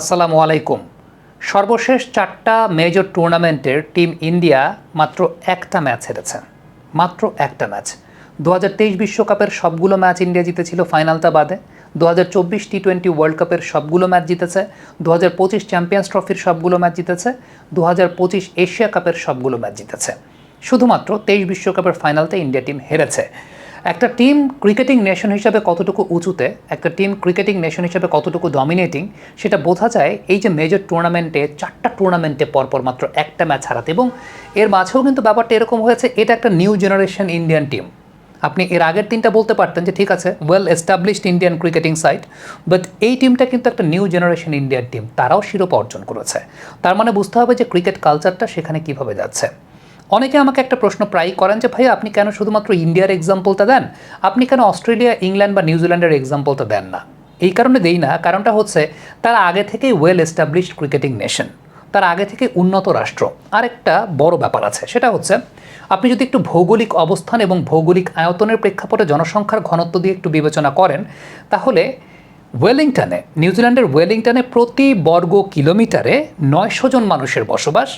আসসালামু আলাইকুম। সর্বশেষ চারটা মেজর টুর্নামেন্টের টিম ইন্ডিয়া মাত্র একটা ম্যাচ হেরেছে মাত্র একটা ম্যাচ দু বিশ্বকাপের সবগুলো ম্যাচ ইন্ডিয়া জিতেছিল ফাইনালটা বাদে। দু হাজার চব্বিশ টি টোয়েন্টি ওয়ার্ল্ড কাপের সবগুলো ম্যাচ জিতেছে। দু হাজার পঁচিশ চ্যাম্পিয়ন্স ট্রফির সবগুলো ম্যাচ জিতেছে। দু হাজার পঁচিশ এশিয়া কাপের সবগুলো ম্যাচ জিতেছে। শুধুমাত্র তেইশ বিশ্বকাপের ফাইনালতে ইন্ডিয়া টিম হেরেছে। একটা টিম ক্রিকেটিং নেশন হিসাবে কতটুকু উঁচুতে, একটা টিম ক্রিকেটিং নেশন হিসাবে কতটুকু ডমিনেটিং সেটা বোঝা যায় এই যে মেজর টুর্নামেন্টে চারটা টুর্নামেন্টে পরপর মাত্র একটা ম্যাচ হারাতে। এবং এর মাঝেও কিন্তু ব্যাপারটা এরকম হয়েছে, এটা একটা নিউ জেনারেশন ইন্ডিয়ান টিম আপনি এর আগের তিনটা বলতে পারতেন যে, ঠিক আছে well established Indian cricketing side but এই টিমটা কিন্তু একটা নিউ জেনারেশন ইন্ডিয়ান টিম তারাও শিরোপা অর্জন করেছে। তার মানে বুঝতে হবে যে ক্রিকেট কালচারটা সেখানে কীভাবে যাচ্ছে। অনেকে আমাকে একটা প্রশ্ন প্রায়ই করেন যে ভাই আপনি কেন শুধুমাত্র ইন্ডিয়ার এক্সাম্পলটা দেন? আপনি কেন অস্ট্রেলিয়া, ইংল্যান্ড বা নিউজিল্যান্ডের এক্সাম্পলটা দেন না? এই কারণে দেই না, কারণটা হচ্ছে তারা আগে থেকেই ওয়েল এস্টাবলিশড ক্রিকেটিং নেশন তার আগে থেকে উন্নত রাষ্ট্র। আরেকটা বড় ব্যাপার আছে, সেটা হচ্ছে আপনি যদি একটু ভৌগোলিক অবস্থান এবং ভৌগোলিক আয়তনের প্রেক্ষাপটে জনসংখ্যার ঘনত্ব দিয়ে একটু বিবেচনা করেন, তাহলে ওয়েলিংটনে নিউজিল্যান্ডের ওয়েলিংটনে প্রতি বর্গ কিলোমিটারে নয়শো জন মানুষের বসবাস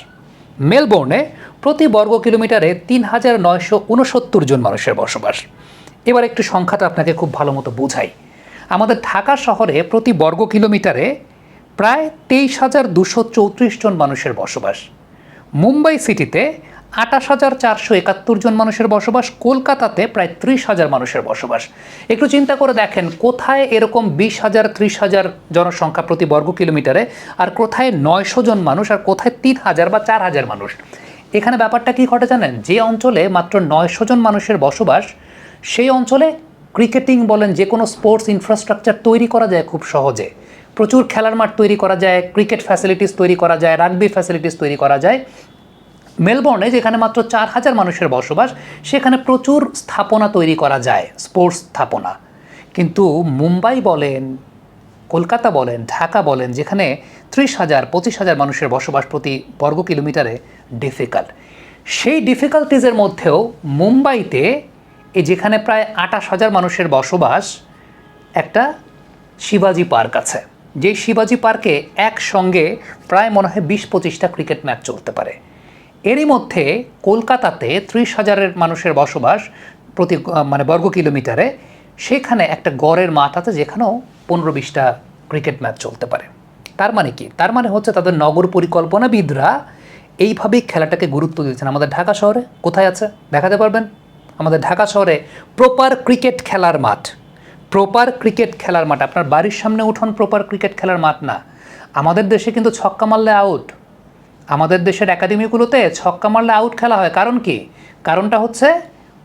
মেলবোর্নে প্রতি বর্গ কিলোমিটারে তিন হাজার নয়শো উনসত্তর জন মানুষের বসবাস। এবার একটু সংখ্যাটা আপনাকে খুব ভালো মতো বোঝাই। আমাদের ঢাকা শহরে প্রতি বর্গ কিলোমিটারে প্রায় তেইশ হাজার দুশো চৌত্রিশ জন মানুষের বসবাস। মুম্বাই সিটিতে আটাশ হাজার চারশো একাত্তর জন মানুষের বসবাস, কলকাতাতে প্রায় ত্রিশ হাজার মানুষের বসবাস। একটু চিন্তা করে দেখেন, কোথায় এরকম বিশ হাজার, ত্রিশ হাজার জনসংখ্যা প্রতি বর্গ কিলোমিটারে, আর কোথায় নয়শো জন মানুষ, আর কোথায় তিন হাজার বা চার হাজার মানুষ? এখানে ব্যাপারটা কি ঘটে জানেন? যে অঞ্চলে মাত্র নয়শো জন মানুষের বসবাস, সেই অঞ্চলে ক্রিকেটিং বলেন যে কোনো স্পোর্টস ইনফ্রাস্ট্রাকচার তৈরি করা যায় খুব সহজে। প্রচুর খেলার মাঠ তৈরি করা যায়, ক্রিকেট ফ্যাসিলিটিস তৈরি করা যায়, রাগবি ফ্যাসিলিটিস তৈরি করা যায়। মেলবোর্নে, যেখানে মাত্র চার হাজার মানুষের বসবাস, সেখানে প্রচুর স্থাপনা তৈরি করা যায়, স্পোর্টস স্থাপনা। কিন্তু মুম্বাই বলেন, কলকাতা বলেন, ঢাকা বলেন, যেখানে ত্রিশ হাজার, পঁচিশ হাজার মানুষের বসবাস প্রতি বর্গ কিলোমিটারে ডিফিকাল্ট সেই ডিফিকাল্টিজের মধ্যেও মুম্বাইতে যেখানে প্রায় আটাশ হাজার মানুষের বসবাস, একটা শিবাজি পার্ক আছে। যে শিবাজি পার্কে একসঙ্গে প্রায় মনে হয় বিশ পঁচিশটা ক্রিকেট ম্যাচ চলতে পারে। এরই মধ্যে কলকাতাতে ত্রিশ হাজারের মানুষের বসবাস প্রতি মানে বর্গ কিলোমিটারে, সেখানে একটা গড়ের মাঠ আছে যেখানেও পনেরো বিশটা ক্রিকেট ম্যাচ চলতে পারে। তার মানে কি? তার মানে হচ্ছে তাদের নগর পরিকল্পনাবিদরা এইভাবেই খেলাটাকে গুরুত্ব দিয়েছেন। আমাদের ঢাকা শহরে কোথায় আছে? দেখাতে পারবেন? আমাদের ঢাকা শহরে প্রপার ক্রিকেট খেলার মাঠ। প্রপার ক্রিকেট খেলার মাঠ। আপনার বাড়ির সামনে উঠোন প্রপার ক্রিকেট খেলার মাঠ না। আমাদের দেশে কিন্তু ছক্কা মারলে আউট আমাদের দেশের একাডেমিগুলোতে ছক্কা মারলে আউট খেলা হয়। কারণ কি? কারণটা হচ্ছে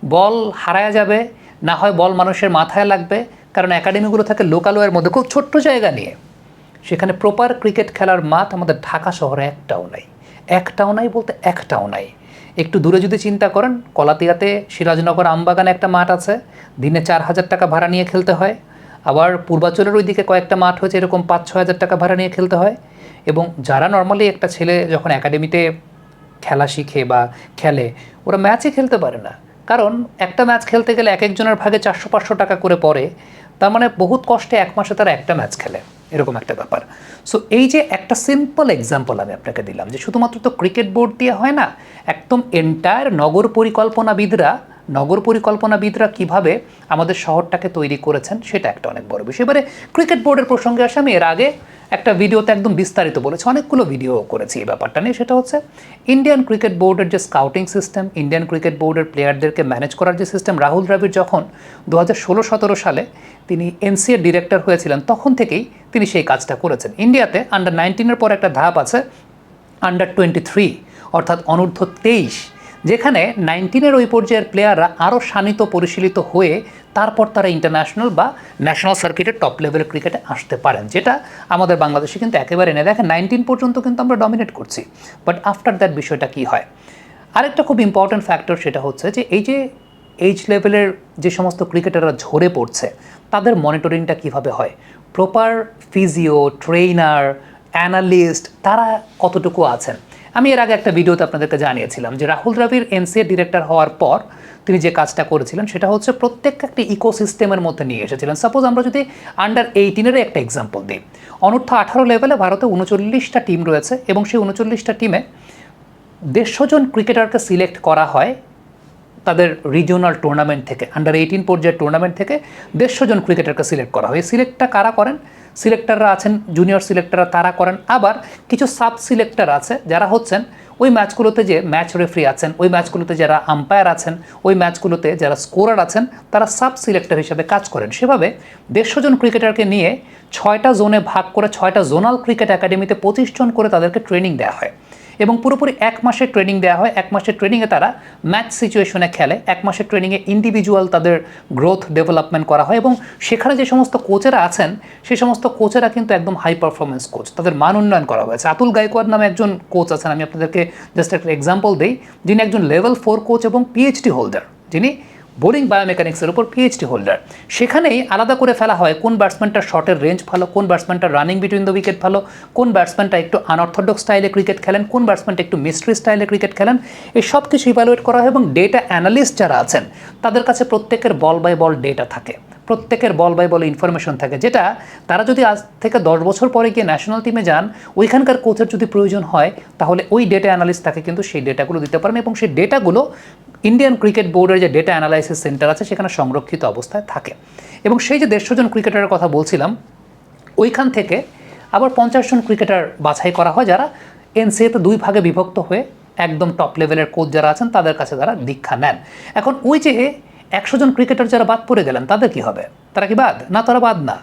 বল হারায়া যাবে, না হয় বল মানুষের মাথায় লাগবে। কারণ একাডেমিগুলো থাকে লোকালয়ের মধ্যে, খুব ছোট্ট জায়গা নিয়ে। সেখানে প্রপার ক্রিকেট খেলার মাঠ আমাদের ঢাকা শহরে একটাও নাই। একটাও নাই বলতে একটাও নাই। একটু দূরে যদি চিন্তা করেন, কলাতিয়াতে সিরাজনগর আমবাগানে একটা মাঠ আছে। দিনে চার হাজার টাকা ভাড়া নিয়ে খেলতে হয়। আবার পূর্বাচলের ওইদিকে কয়েকটা মাঠ হয়েছে, এরকম পাঁচ ছ হাজার টাকা ভাড়া নিয়ে খেলতে হয়। এবং যারা নর্মালি একটা ছেলে যখন একাডেমিতে খেলা শিখে বা খেলে, ওরা ম্যাচই খেলতে পারে না। কারণ একটা ম্যাচ খেলতে গেলে এক একজনের ভাগে চারশো পাঁচশো টাকা করে পড়ে, তার মানে বহুত কষ্টে এক মাসে তারা একটা ম্যাচ খেলে, এরকম একটা ব্যাপার। সো এই যে একটা সিম্পল এক্সাম্পল আমি আপনাকে দিলাম যে শুধুমাত্র তো ক্রিকেট বোর্ড দিয়ে হয় না, একদম এন্টায়ার নগর পরিকল্পনাবিদরা নগর পরিকল্পনাবিদরা কীভাবে আমাদের শহরটাকে তৈরি করেছেন সেটা একটা অনেক বড় বিষয়। এবারে ক্রিকেট বোর্ডের প্রসঙ্গে আসে, আমি এর আগে একটা ভিডিওতে একদম বিস্তারিত বলেছি, অনেকগুলো ভিডিও করেছি এই ব্যাপারটা নিয়ে। সেটা হচ্ছে ইন্ডিয়ান ক্রিকেট বোর্ডের যে স্কাউটিং সিস্টেম ইন্ডিয়ান ক্রিকেট বোর্ডের প্লেয়ারদেরকে ম্যানেজ করার যে সিস্টেম রাহুল দ্রাবিড় যখন দু হাজার ষোলো সতেরো সালে তিনি এনসিএর ডিরেক্টর হয়েছিলেন, তখন থেকেই তিনি সেই কাজটা করেছেন। ইন্ডিয়াতে আন্ডার নাইনটিনের পর একটা ধাপ আছে আন্ডার টোয়েন্টি থ্রি অর্থাৎ অনূর্ধ্ব তেইশ যেখানে নাইনটিনের ওই পর্যায়ের প্লেয়াররা আরও শানিত পরিশীলিত হয়ে তারপর তারা ইন্টারন্যাশনাল বা ন্যাশনাল সার্কিটের টপ লেভেলের ক্রিকেটে আসতে পারেন, যেটা আমাদের বাংলাদেশে কিন্তু একেবারে নেই। দেখেন নাইনটিন পর্যন্ত কিন্তু আমরা ডমিনেট করছি। বাট আফটার দ্যাট বিষয়টা কী হয়? আরেকটা খুব ইম্পর্ট্যান্ট ফ্যাক্টর সেটা হচ্ছে যে এই যে এইচ লেভেলের যে সমস্ত ক্রিকেটাররা ঝরে পড়ছে, তাদের মনিটরিংটা কীভাবে হয়? প্রপার ফিজিও ট্রেইনার অ্যানালিস্ট তারা কতটুকু আছেন? আমি এর আগে একটা ভিডিওতে আপনাদেরকে জানিয়েছিলাম যে রাহুল দ্রাবিড় এনসিএ ডিরেক্টর হওয়ার পর তিনি যে কাজটা করেছিলেন সেটা হচ্ছে প্রত্যেকটা একটি ইকোসিস্টেমের মধ্যে নিয়ে এসেছিলেন। সাপোজ আমরা যদি আন্ডার এইটিনের একটা এক্সাম্পল দিই। অনূর্ধ্ব আঠারো লেভেলে ভারতে উনচল্লিশটা টিম রয়েছে এবং সেই উনচল্লিশটা টিমে দেড়শো জন ক্রিকেটারকে সিলেক্ট করা হয় তাদের রিজিওনাল টুর্নামেন্ট থেকে আন্ডার এইটিন পর্যায়ের টুর্নামেন্ট থেকে দেড়শো জন ক্রিকেটারকে সিলেক্ট করা হয়। সিলেক্টটা কারা করেন? সিলেক্টররা আছেন জুনিয়র সিলেক্টররা তারা করেন। আবার কিছু সাব সিলেক্টর আছে যারা হচ্ছেন, ওই ম্যাচগুলোতে যে ম্যাচ রেফারি আছেন, ওই ম্যাচগুলোতে যারা আম্পায়ার আছেন, ওই ম্যাচগুলোতে যারা স্কোরার আছেন, তারা সাব সিলেক্টর হিসেবে কাজ করেন। সেভাবে দেড়শো জন ক্রিকেটারকে নিয়ে ছয়টা জোনে ভাগ করে ছয়টা জোনাল ক্রিকেট একাডেমিতে পঁচিশ জন করে তাদেরকে ট্রেনিং দেওয়া হয়। এবং পুরোপুরি এক মাসের ট্রেনিং দেওয়া হয়। এক মাসের ট্রেনিংয়ে তারা ম্যাচ সিচুয়েশনে খেলে। এক মাসের ট্রেনিংয়ে ইন্ডিভিজুয়াল তাদের গ্রোথ ডেভেলপমেন্ট করা হয় এবং সেখানে যে সমস্ত কোচেরা আছেন সেই সমস্ত কোচেরা কিন্তু একদম হাই পারফরমেন্স কোচ তাদের মান উন্নয়ন করা হয়েছে। আতুল গায়কোয়াড নামে একজন কোচ আছেন। আমি আপনাদেরকে জাস্ট একটা এক্সাম্পল দিই। যিনি একজন লেভেল ফোর কোচ এবং পিএইচডি হোল্ডার যিনি বোলিং বায়োমেকানিক্সের উপর পিএইচডি হোল্ডার সেখানেই আলাদা করে ফেলা হয় কোন ব্যাটসম্যানটার শটের রেঞ্জ ভালো, কোন ব্যাটসম্যানটার রানিং বিটুইন দ্য উইকেট ভালো, কোন ব্যাটসম্যানটা একটু আনঅর্থোডক্স স্টাইলে ক্রিকেট খেলেন, কোন ব্যাটসম্যানটা একটু মিস্ট্রি স্টাইলে ক্রিকেট খেলেন, এই সব কিছু ইভ্যালুয়েট করা হয় এবং ডেটা অ্যানালিস্ট যারা আছেন, তাদের কাছে প্রত্যেকের বল বাই বল ডেটা থাকে। প্রত্যেকের বল বাই বল ইনফরমেশন থাকে, যেটা তারা যদি আজ থেকে দশ বছর পরে গিয়ে ন্যাশনাল টিমে যান, ওইখানকার কোচের যদি প্রয়োজন হয়, তাহলে ওই ডেটা অ্যানালিস্ট তাকে কিন্তু সেই ডেটাগুলো দিতে পারেন এবং সেই ডেটাগুলো ইন্ডিয়ান ক্রিকেট বোর্ডের যে ডেটা অ্যানালাইসিস সেন্টার আছে, সেখানে সংরক্ষিত অবস্থায় থাকে। এবং সেই যে দেড়শো জন ক্রিকেটারের কথা বলছিলাম, ওইখান থেকে আবার পঞ্চাশ জন ক্রিকেটার বাছাই করা হয়, যারা এনসিএতে দুই ভাগে বিভক্ত হয়ে একদম টপ লেভেলের কোচ যারা আছেন, তাদের কাছে তারা দীক্ষা নেন। এখন ওই যে একশো জন ক্রিকেটার যারা বাদ পড়ে গেলেন, তাদের কি হবে? তারা কি বাদ? না, তারা বাদ না।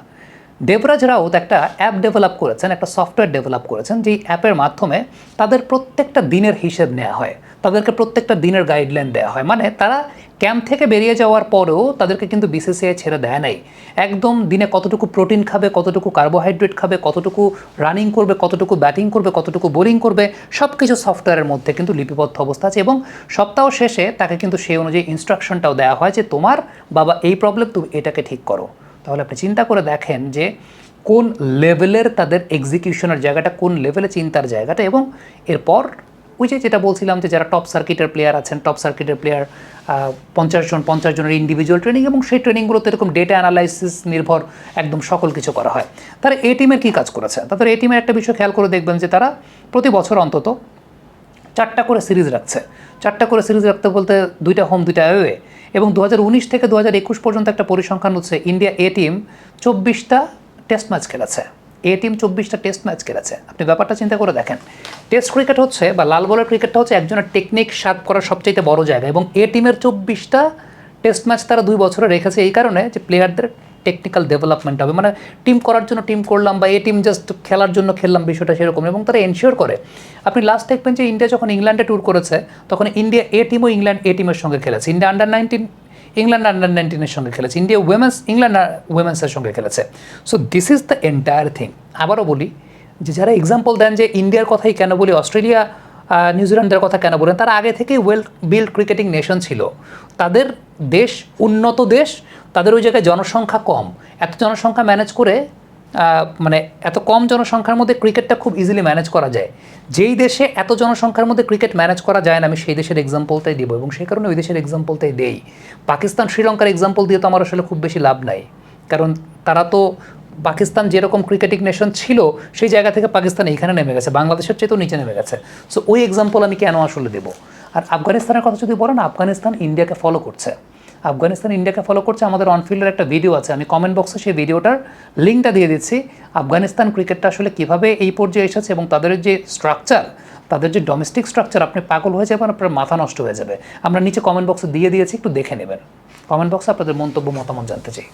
দেবরাজ রাউত একটা অ্যাপ ডেভেলপ করেছেন, একটা সফটওয়্যার ডেভেলপ করেছেন, যেই অ্যাপের মাধ্যমে তাদের প্রত্যেকটা দিনের হিসেব নেওয়া হয়। তাদেরকে প্রত্যেকটা দিনের গাইডলাইন দেওয়া হয়। মানে তারা ক্যাম্প থেকে বেরিয়ে যাওয়ার পরেও তাদেরকে কিন্তু বিসিসিআই ছেড়ে দেয় নাই। একদম দিনে কতটুকু প্রোটিন খাবে, কতটুকু কার্বোহাইড্রেট খাবে, কতটুকু রানিং করবে, কতটুকু ব্যাটিং করবে, কতটুকু বোলিং করবে সব কিছু সফটওয়্যারের মধ্যে কিন্তু লিপিবদ্ধ অবস্থা আছে এবং সপ্তাহ শেষে তাকে কিন্তু সেই অনুযায়ী ইনস্ট্রাকশনটাও দেওয়া হয় যে তোমার বাবা এই প্রবলেম তুমি এটাকে ঠিক করো। তাহলে আপনি চিন্তা করে দেখেন যে কোন লেভেলের তাদের এক্সিকিউশনের জায়গাটা, কোন লেভেলে চিন্তার জায়গাটা এবং এরপর ওই যে যেটা বলছিলাম যে যারা টপ সার্কিটের প্লেয়ার আছেন টপ সার্কিটের প্লেয়ার পঞ্চাশ জন, পঞ্চাশ জনের ইন্ডিভিজুয়াল ট্রেনিং এবং সেই ট্রেনিংগুলোতে এরকম ডেটা অ্যানালাইসিস নির্ভর একদম সকল কিছু করা হয়। তারা এ টিমের কী কাজ করেছে? তাদের এ টিমের একটা বিষয় খেয়াল করে দেখবেন যে তারা প্রতি বছর অন্তত চারটা করে সিরিজ রাখছে। চারটা করে সিরিজ রাখতে বলতে দুইটা হোম দুইটা অ্যাওয়ে এবং দু হাজার উনিশ থেকে দু হাজার একুশ পর্যন্ত একটা পরিসংখ্যান হচ্ছে ইন্ডিয়া এ টিম চব্বিশটা টেস্ট ম্যাচ খেলেছে। এ টিম চব্বিশটা টেস্ট ম্যাচ খেলেছে। আপনি ব্যাপারটা চিন্তা করে দেখেন। টেস্ট ক্রিকেট হচ্ছে বা লাল বলের ক্রিকেটটা হচ্ছে একজনের টেকনিক শার্প করার সবচাইতে বড় জায়গা। এবং এ টিমের চব্বিশটা টেস্ট ম্যাচ তারা দুই বছরে রেখেছে এই কারণে যে প্লেয়ারদের টেকনিক্যাল ডেভেলপমেন্ট হবে। মানে টিম করার জন্য টিম করলাম বা এ টিম জাস্ট খেলার জন্য খেললাম বিষয়টা সেরকম এবং তারা এনশিওর করে। আপনি লাস্ট দেখবেন যে ইন্ডিয়া যখন ইংল্যান্ডে ট্যুর করেছে, তখন ইন্ডিয়া এ টিমও ইংল্যান্ড এ টিমের সঙ্গে খেলেছে। India under nineteen England under নাইনটিনের সঙ্গে খেলেছে। ইন্ডিয়া উইমেন্স ইংল্যান্ড উইমেন্সের সঙ্গে খেলেছে। So this is the entire thing আবারও বলি যে যারা এক্সাম্পল দেন যে ইন্ডিয়ার কথাই কেন বলি অস্ট্রেলিয়া নিউজিল্যান্ডের কথা কেন বলেন, তারা আগে থেকেই ওয়েল বিল্ড ক্রিকেটিং নেশন ছিল। তাদের দেশ উন্নত দেশ তাদের ওই জায়গায় জনসংখ্যা কম। এত জনসংখ্যা ম্যানেজ করে মানে এত কম জনসংখ্যার মধ্যে ক্রিকেটটা খুব ইজিলি ম্যানেজ করা যায়। যেই দেশে এত জনসংখ্যার মধ্যে ক্রিকেট ম্যানেজ করা যায় না, আমি সেই দেশের এক্সাম্পলটাই দিব এবং সেই কারণে ওই দেশের এক্সাম্পলটাই দেই। পাকিস্তান, শ্রীলঙ্কার এক্সাম্পল দিয়ে তো আমার আসলে খুব বেশি লাভ নাই। কারণ তারা তো পাকিস্তান যেরকম ক্রিকেটিং নেশন ছিল, সেই জায়গা থেকে পাকিস্তান এইখানে নেমে গেছে, বাংলাদেশের চেয়ে তো নিচে নেমে গেছে। সো ওই এক্সাম্পল আমি কেন আসলে দেবো? আর আফগানিস্তানের কথা যদি বলেন, আফগানিস্তান ইন্ডিয়াকে ফলো করছে। আফগানিস্তান ইন্ডিয়াকে ফলো করছে, আমাদের অনফিল্ডের একটা ভিডিও আছে। আমি কমেন্ট বক্সে সেই ভিডিওটার লিঙ্কটা দিয়ে দিচ্ছি। আফগানিস্তান ক্রিকেটটা আসলে কীভাবে এই পর্যায়ে এসেছে এবং তাদের যে স্ট্রাকচার তাদের যে ডোমেস্টিক স্ট্রাকচার আপনি পাগল হয়ে যাবেন, আপনার মাথা নষ্ট হয়ে যাবে। আমরা নিচে কমেন্ট বক্সে দিয়ে দিয়েছি, একটু দেখে নেবেন। কমেন্ট বক্সে আপনাদের মন্তব্য, মতামত জানতে চাই।